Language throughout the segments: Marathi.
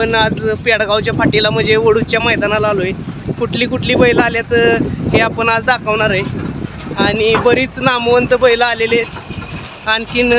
पण आज पेडगावच्या फाटीला म्हणजे वडूच्या मैदानाला आलोय. कुठली कुठली बैल आल्यात हे आपण आज दाखवणार आहे. आणि बरीच नामवंत बैल आलेले आहेत. आणखीन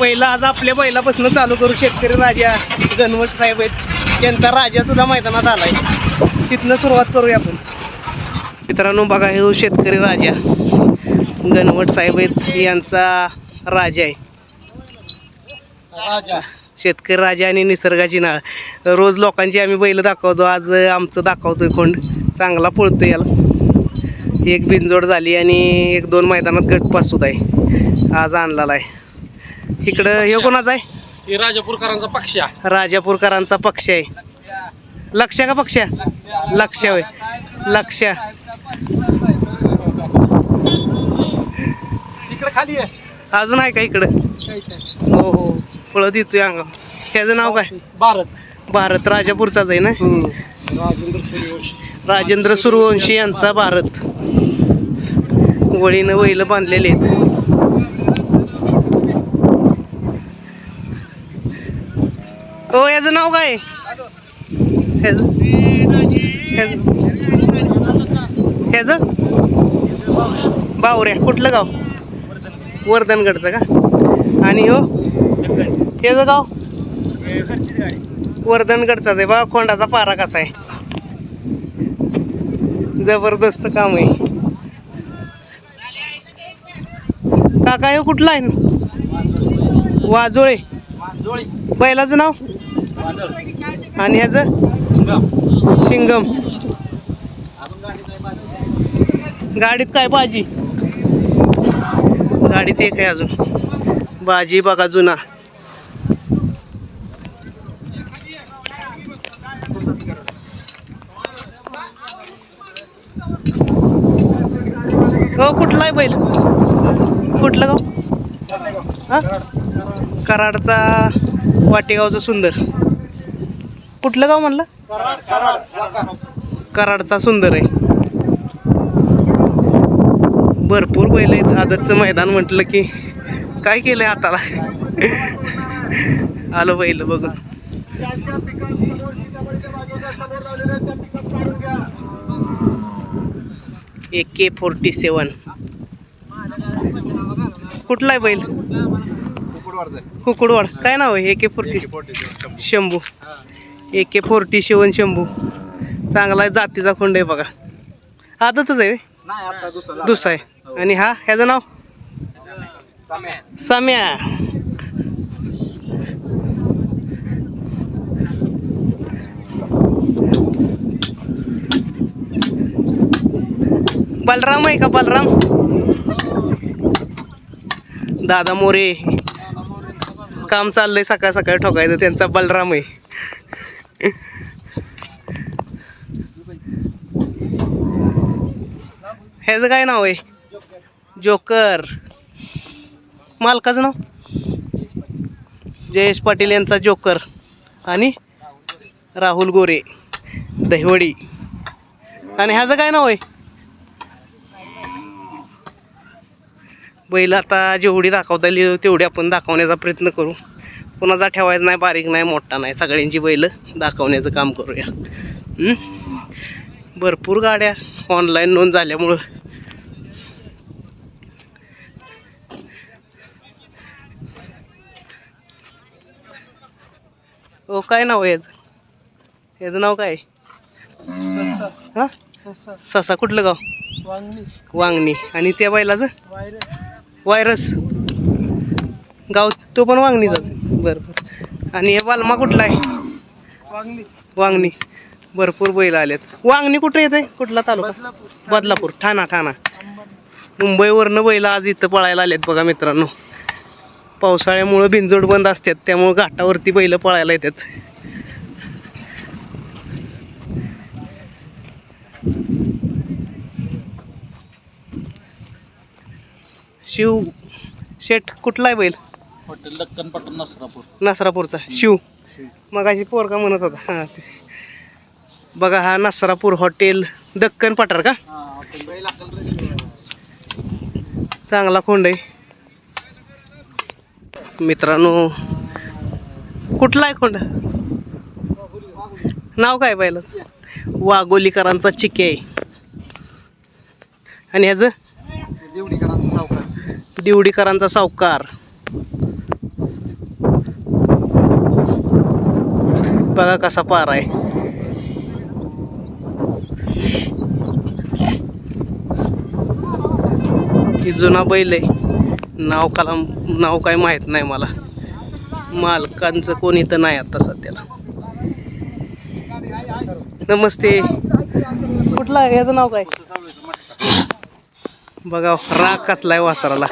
पहिला आज आपल्या बैलापासून चालू करू शेतकरी राजा गणवट साहेब आहेत. त्यांचा राजा सुद्धा मैदानात आहे तिथनं सुरुवात करूया आपण. मित्रांनो बघा हे शेतकरी राजा गणवट साहेब आहेत. यांचा राजा आहे. राजा. शेतकरी राजा आणि निसर्गाची नाळ. रोज लोकांची आम्ही बैल दाखवतो. आज आमचं दाखवतोय कोंड चांगला पळतोय याला. एक बिनजोड झाली आणि एक दोन मैदानात गटपास सुद्धा आहे. आज आणलेला आहे. इकडं हे कोणाचा आहे? हे राजापूरकरांचा पक्ष आहे. राजापूरकरांचा पक्ष आहे. लक्ष का पक्ष? लक्ष होय. लक्ष. इकडे खाली आहे. अजून आहे का इकडं? हो हो. पळत येतोय अंग. त्याचं नाव काय? भारत. भारत. राजापूरचाच आहे ना? राजेंद्र सूर्यवंशी. राजेंद्र सूर्यवंशी यांचा भारत. वळीनं बैल बांधलेले आहेत. हो याचं नाव काय? ह्याचं? ह्याचं- ह्याचं? बावऱ्या. कुठलं गाव? वर्धनगडचं का? आणि हो ह्याचं गाव वर्धनगडचाच आहे बा खोंडाचा पारा कसा आहे. जबरदस्त काम आहे. काका हे कुठला आहे? वाजोळे. बैलाचं नाव? आणि ह्याचं? शिंगम. गाडीत काय भाजी गाडीत एक आहे अजून. भाजी बघा जुना हो कुठला आहे बैल कुठलं गाव कराडचा वाटेगावचं सुंदर. कुठलं गाव म्हणलं? कराडचा सुंदर आहे. भरपूर बैल आहेत. आदतचं मैदान म्हटलं की काय केलंय हाताला? आलो बैल बघून. A K forty seven. कुठला आहे बैल? कुकुडवाड. काय नाव आहे? A K forty. Shambhu. A K forty seven Shambhu. चांगला आहे जातीचा खोंड आहे बघा. आदतच आहे दुसरा आहे. आणि हा ह्याचं नाव? सम्या. बलराम आहे का बलराम? दादा मोरे. काम चाललंय सकाळ सकाळ ठोकायचं त्यांचा बलराम आहे. ह्याचं काय नाव आहे? जोकर. मालकाचं नाव? जयेश पाटील यांचा जोकर. आणि राहुल गोरे दहिवडी. आणि ह्याचं काय नाव आहे? बैल आता जेवढी दाखवता येईल तेवढी आपण दाखवण्याचा प्रयत्न करू. कोणाचा ठेवायचा नाही बारीक नाही मोठा नाही. सगळ्यांची बैल दाखवण्याचं काम करूया? भरपूर गाड्या ऑनलाईन नोंद झाल्यामुळं. हो काय नाव याचं? याचं नाव काय? हा? ससा. कुठलं गाव? वांगणी. आणि त्या बैलाचं? व्हायरस गाव तो पण वांगणीचाच बरं बरं. आणि हे वालमा कुठला आहे? वांगणी. भरपूर बैल आलेत. वांगणी कुठे येते कुठला तालुका? बदलापूर. ठाणा ठाणा. मुंबईवरनं बैल आज इथं पळायला आलेत बघा मित्रांनो. पावसाळ्यामुळं बिनजोड बंद असतात. त्यामुळं घाटावरती बैल पळायला येतात. शिव शेठ कुठला आहे बैल? हॉटेल दक्कन पटण नसरापूर. नसरापूरचा. शिव. मग अशी पोरका म्हणत होता. हां. बघा हा नसरापूर हॉटेल दक्कन पठार का चांगला खोंड आहे. मित्रांनो कुठला आहे खोंड? नाव काय बैल वाघोलीकरांचा चिके आहे. आणि ह्याचं? देवडीकरांचा सावकार. दिवडीकरांचा सावकार. बघा कसा पार आहे. की जुना बैल आहे. नाव काला नाव काय माहीत नाही मला. मालकांचं कोणी इथं नाही आता सध्याला. नमस्ते. कुठला याचं नाव काय? बघा राग कसलाय वासराला.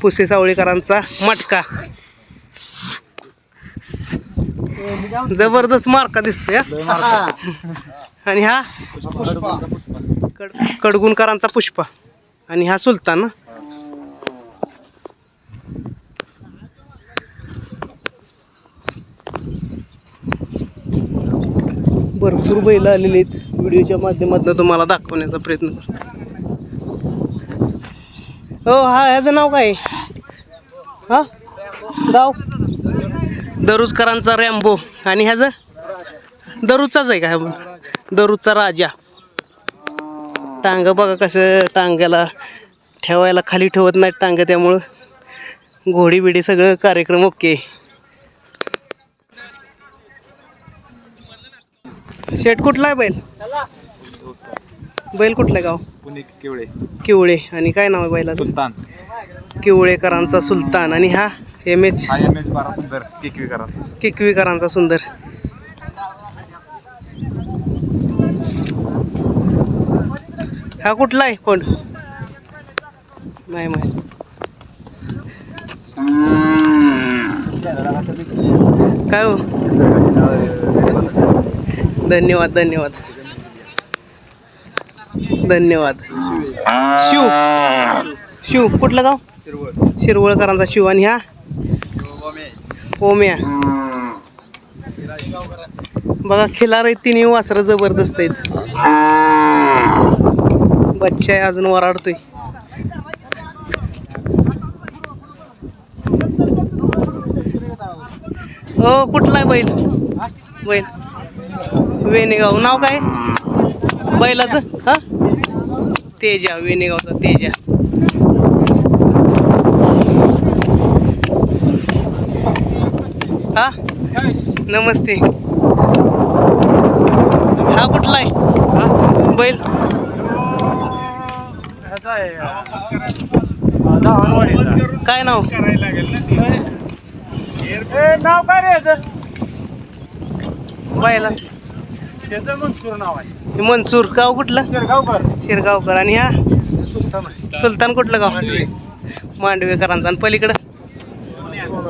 पुसे सावळीकरांचा मटका. जबरदस्त मार्का दिसतोय हा. आणि हा कड कडगुणकरांचा पुष्पा. आणि हा सुलतान. भरपूर बैल आलेले आहेत. व्हिडिओच्या माध्यमातून तुम्हाला दाखवण्याचा प्रयत्न करतो. हो हा ह्याचं नाव काय? हा? गाव? दरुजकरांचा रॅम्बो. आणि ह्याचं? दरुजचाच आहे का ह्या दरुजचा राजा. टांग बघा कसं टांग्याला ठेवायला खाली ठेवत नाहीत टांग त्यामुळं. घोडी बिडी सगळं कार्यक्रम ओके. शेट कुठला आहे बैल? बैल कुठलं गाव? पुणे केवळे. किवळे. आणि काय नाव आहे बैलाचं? सुलतान. किवळेकरांचा सुलतान. आणि हा एम एच एम एच बारा सुंदर केकवी करा किकवीकरांचा सुंदर. हा कुठला आहे कोण? नाही माहीत. काय हो? धन्यवाद धन्यवाद. धन्यवाद. शिव. शिव कुठलं गाव? शिरवळकरांचा शिव आणि ह्या? ओम्या. बघा खिलार आहेत तिन्ही वासरं जबरदस्त आहेत. बच्चा आहे अजून वराडतोय. हो कुठला आहे बैल? बैल. वेणेगाव. नाव काय? बैलाचं? हा? तेजा वेणेगावचा तेजा. हा? नमस्ते. हा कुठला आहे? बैल. काय नाव? नाव काय रे याचं? बैला त्याचं मनसूर नाव आहे. मनसूर गाव कुठलं? शिरगावकर. शिरगावकर. आणि हा? सुलतान. कुठलं गाव? मांडवेकरांचा. आणि पलीकडं?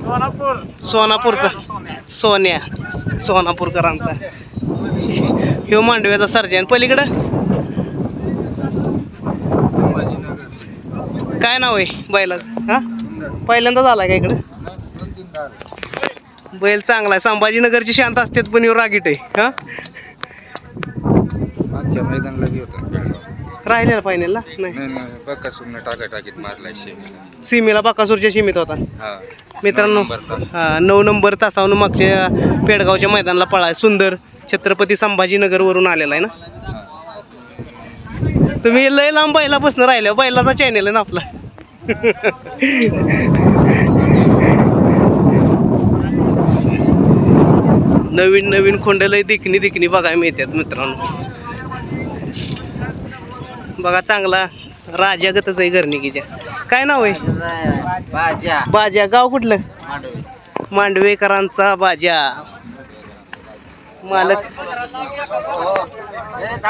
सोनापूर. सोनापूरचा. सोन्या. सोनापूरकरांचा. ह्यो मांडव्याचा सर्जन आणि पलीकडं? काय नाव आहे बैलाचं? हा? पहिल्यांदाच आला का इकडं? बैल चांगला आहे. संभाजीनगरची शांत असतात पण ह्यो रागीट आहे. हा? मागच्या मैदानला बी होतं. राहिलेला फायनलला नाही. नाही नाही बघा सुमनं टाका टाकीत शेमीला सीमेला बाकासूरच्या सीमेत होता. हा. मित्रांनो नऊ नंबर तास. हा नऊ नंबर तासावरून मागच्या पेडगावच्या मैदानाला पळाय सुंदर छत्रपती संभाजीनगरवरून आलेला आहे ना? तुम्ही लय लांब बैलापासून राहिल्या बैलाचा चॅनेल आहे ना आपला? नवीन नवीन खोंड लय दिकणी दिकणी बघायला मिळतात मित्रांनो. बघा चांगला राजागतच आहे घरणिकीच्या काय नाव आहे? बाजा. गाव कुठलं? मांडवेकरांचा बाजा. मालक.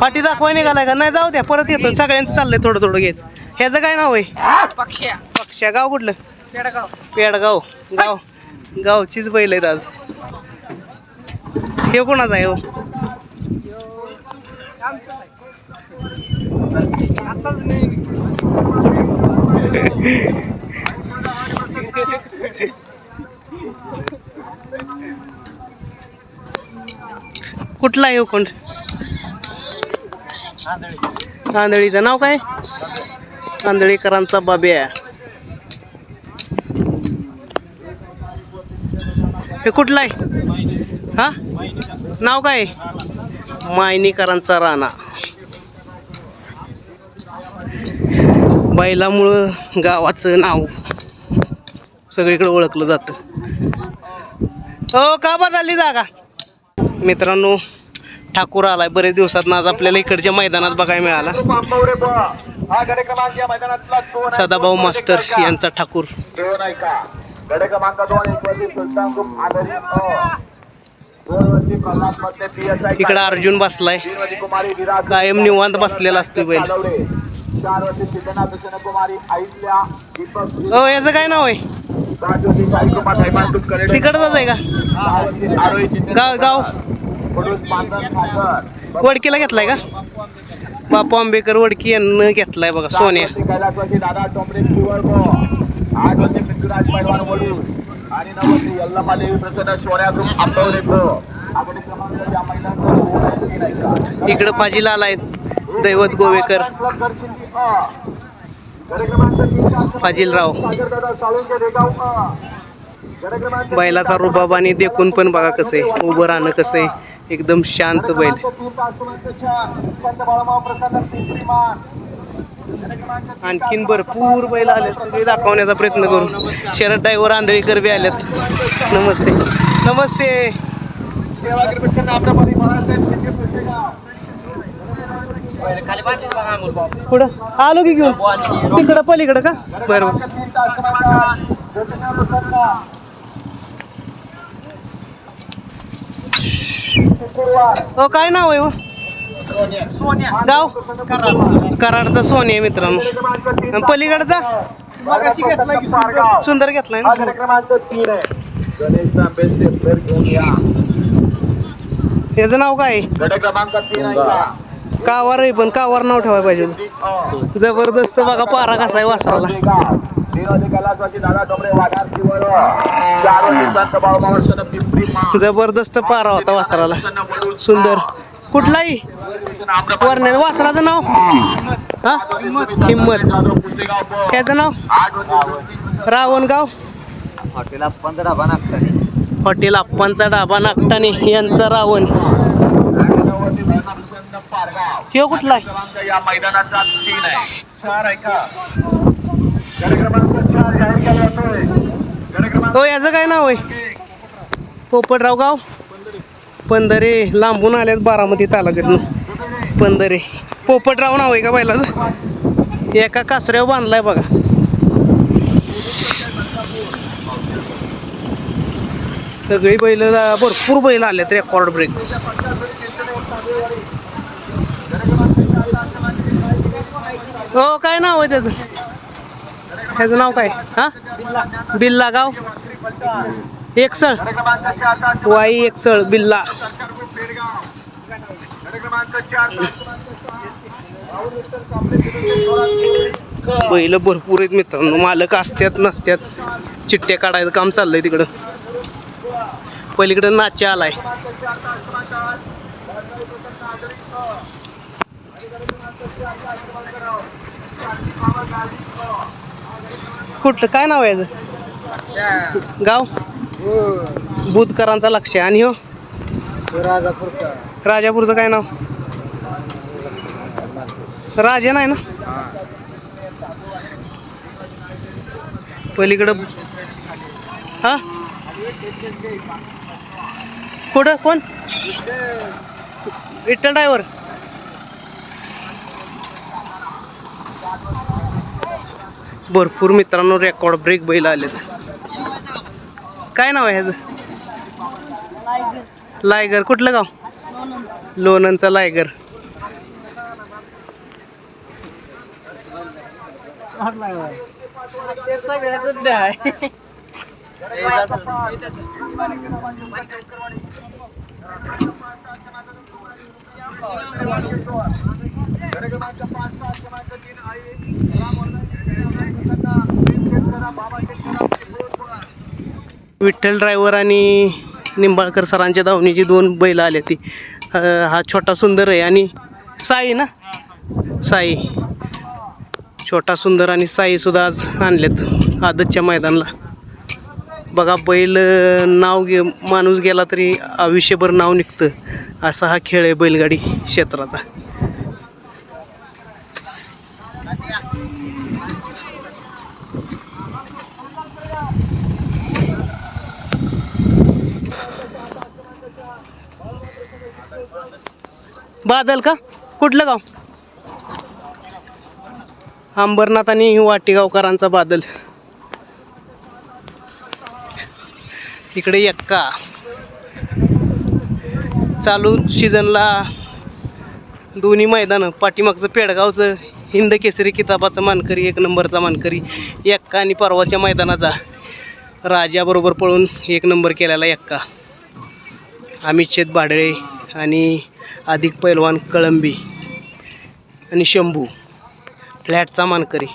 फाटी दाखवाय निघालाय का? नाही जाऊ द्या परत येतो. सगळ्यांचं चाललंय थोडं थोडं घेत. ह्याचं काय नाव आहे? पक्ष्या. पक्षा गाव कुठलं? पेडगाव. पेडगाव. गाव. गावचीच बैल आहेत आज. हे कोणाचं आहे हो? कुठला आहे कोण? आंधळीचं नाव काय? आंधळीकरांचा बाब्या हे कुठला आहे? हा? नाव काय? आहे? मायनीकरांचा राणा. बैलामुळं गावाचं नाव सगळीकडे ओळखलं जातं. हो का बदलली जागा? मित्रांनो ठाकूर आलाय. बरेच दिवसात आज आपल्याला इकडच्या मैदानात बघायला मिळाला. सदाभाऊ मास्तर यांचा ठाकूर. इकडं अर्जुन बसलाय. कायम निवांत बसलेला असतो बैल. हो याचं काय नाव आहे? तिकडच आहे का? गाव गाव? वडकीला घेतलाय का? बापू आंबेकर वडकी यांना घेतलाय बघा सोन्या. होते पृथ्वीराज पैलवान बोलू आणि नवती यल्लमा देवी प्रसन्न या महिलांचा इकडं पाजीला आलाय दैवत गोवेकर. फाजीलराव. बैलाचा रुबाब आणि देखून पण बघा कसं उभं राहणं कसं एकदम शांत बैल. आणखीन भरपूर बैल आले सगळे दाखवण्याचा प्रयत्न करू. शरद ड्रायव्हर आंधळीकर बी आलेत. नमस्ते. नमस्ते. पुढं? आलो की घेऊन. तिकडं पलीकडं का? बरं हो काय नाव आहे हो? हो गाव? कराडचा सोने आहे मित्रांनो. पलीकडचा? सुंदर. घेतलाय ना? याचं नाव काय? कावर आहे पण कावर नाव ठेवायला पाहिजे. जबरदस्त बघा पारा कसा आहे वासराला. जबरदस्त पारा होता वासराला. सुंदर. कुठलाही? वरण्या वासराचं नाव? हा? हिम्मत. त्याचं नाव? रावणगाव. हॉटेल पंधरा बनाकरी हॉटेल आप्पांचा डाबा नागटाने यांचा रावण. किंवा कुठला आहे? क्रमांक या मैदानाचा तीन आहे चार आहे का गड क्रमांक चार जाहीर केला जातोय. गड क्रमांक हो याचं काय नाव आहे? पोपटराव गाव? पंधरे लांबून आल्यात बारामती तालुक्यातनं. पंधरे. पोपटराव नाव आहे का बैलाचं एका कासऱ्यावर बांधलाय बघा. सगळी बैल भरपूर बैल आल्यात रेकॉर्ड ब्रेक हो काय नाव आहे त्याचं? त्याचं नाव काय? हा? बिल्ला गाव? एकसळ. वाई एकसळ बिल्ला. बैल भरपूर आहेत मित्रांनो. मालक असत्यात नसत्यात. चिठ्ठ्या काढायचं काम चाललंय तिकडं. पलीकडं नाचे आलाय. कुठलं? काय नाव आहे गाव? बुधकरांचा लक्ष आहे. आणि हो राजापूरचं. काय नाव? राजे नाही ना? पलीकडं हा? कुठं? कोण? विठ्ठल ड्रायव्हर. भरपूर मित्रांनो रेकॉर्ड ब्रेक बैल आलेत. काय नाव आहे ह्याचं? लायगर. कुठलं गाव? लोणंदचा लायगर. विठ्ठल ड्रायव्हर आणि निंबाळकर सरांच्या धावणीची दोन बैल आले ती. हा छोटा सुंदर आहे आणि साई ना? साई. छोटा सुंदर आणि साई सुद्धा आज आणलेत आदतच्या मैदानला. बघा बैल नाव गे माणूस गेला तरी आयुष्यभर नाव निघतं. असा हा खेळ आहे बैलगाडी क्षेत्राचा. बादल का? कुठलं गाव? अंबरनाथ आणि वाटेगावकरांचा बादल. इकडे एक्का चालू सीझनला दोन्ही मैदानं पाठीमागचं पेडगावचं हिंद केसरी किताबाचा मानकरी एक नंबरचा मानकरी एक्का आणि परवाच्या मैदानाचा. राजाबरोबर पळून एक नंबर केलेला एक्का अमित शेत भाडळे आणि अधिक पैलवान कळंबी आणि शंभू फ्लॅटचा मानकरी.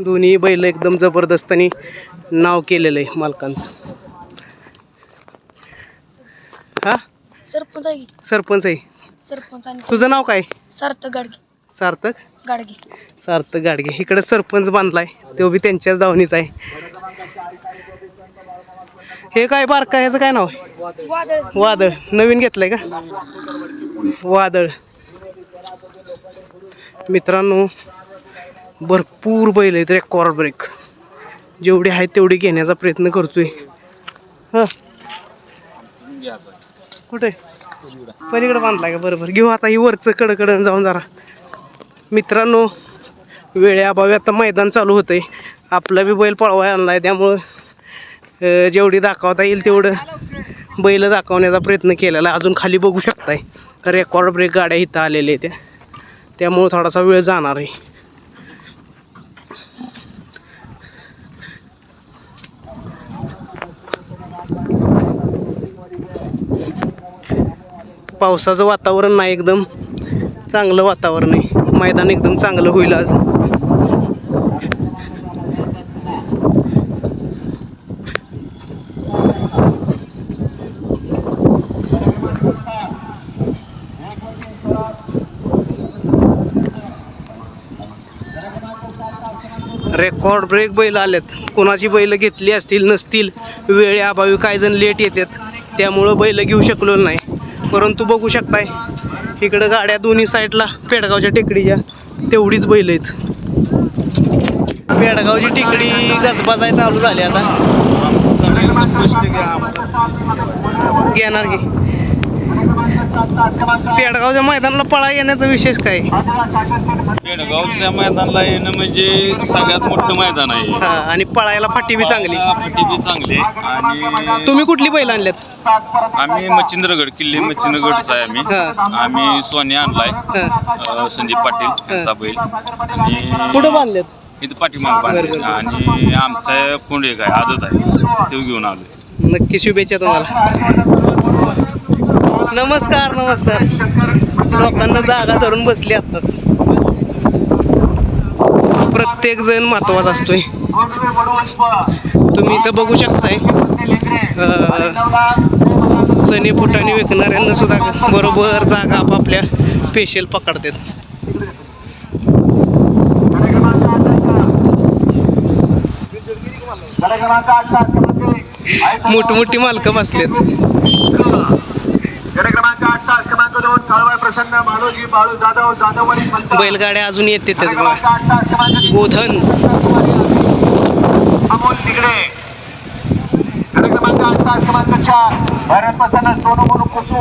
दोन्ही बैल एकदम जबरदस्त आणि नाव केलेलं आहे मालकांचं. हा? सरपंच आहे की? सरपंच आहे. सरपंच आणि तुझं नाव काय? सार्थक गाडगे. सार्थक? गाडगे. सार्थक गाडगे. इकडे सरपंच बांधलाय. तो बी त्यांच्याच दावणीच आहे. हे काय बारका ह्याचं काय नाव? वादळ. नवीन घेतलंय का? वादळ. मित्रांनो भरपूर बैल आहेत रेकॉर्ड ब्रेक जेवढे आहेत तेवढे घेण्याचा प्रयत्न करतोय. हां. कुठे? पलीकडे बांधला का? बरोबर घेऊ आता ही वरचं कडकडं जाऊन जरा. मित्रांनो वेळेअभावी आता मैदान चालू होतंय. आपला बी बैल पळवाय आणलाय त्यामुळं जेवढी दाखवता येईल तेवढं बैल दाखवण्याचा प्रयत्न केलेला. अजून खाली बघू शकताय. रेकॉर्ड ब्रेक गाड्या इथं आलेल्या आहेत त्या. त्यामुळं थोडासा वेळ जाणार आहे. पावसाचं वातावरण नाही एकदम चांगलं वातावरण आहे. मैदान एकदम चांगलं होईल आज. रेकॉर्ड ब्रेक बैल आलेत. कोणाची बैल घेतली असतील नसतील वेळेअभावी काही जण लेट येतात. त्यामुळं बैल घेऊ शकलो नाही. परंतु बघू शकताय इकडं गाड्या दोन्ही साईडला पेडगावच्या टेकडीच्या तेवढीच बैल आहेत. पेडगावची टेकडी गजबाजाय चालू झाली आता. घेणार की? पेडगावच्या मैदानाला पळा येण्याचा विशेष काय? पेडगावच्या मैदानाला येणं म्हणजे सगळ्यात मोठं मैदान आहे. हा आणि पळायला फाटी बी चांगली. फाटी बी चांगली. आणि तुम्ही कुठली बैल आणल्यात? आम्ही मच्छिंद्रगड किल्ले मच्छिंद्रगडचा आहे आम्ही. हा. आम्ही सोने आणलाय. अं, संदीप पाटील यांचा बैल. आणि कुठं बांधल्यात इथं पाठीमाग बांधले. आणि आमचा कोंड एक आहे आदत आहे. तो घेऊन आलोय. नक्की शुभेच्छा तुम्हाला. नमस्कार नमस्कार. लोकांना जागा धरून बसली आत्ताच. प्रत्येक जण महत्त्वाचा असतोय. तुम्ही इथं बघू शकताय. सनी फुटाने विकणाऱ्यांना सुद्धा बरोबर जागा आपापल्या स्पेशल पकडतात. मोठमोठी मालकं बसलेत. प्रसन्न मालोजी बाळू जाधव पंत बैलगाड्या अजून येते तीन, गोधन. अमोल तिगडे गड क्रमांक आठ तास क्रमांक चार भैरव प्रसन्न सोनू मोनू कुसू.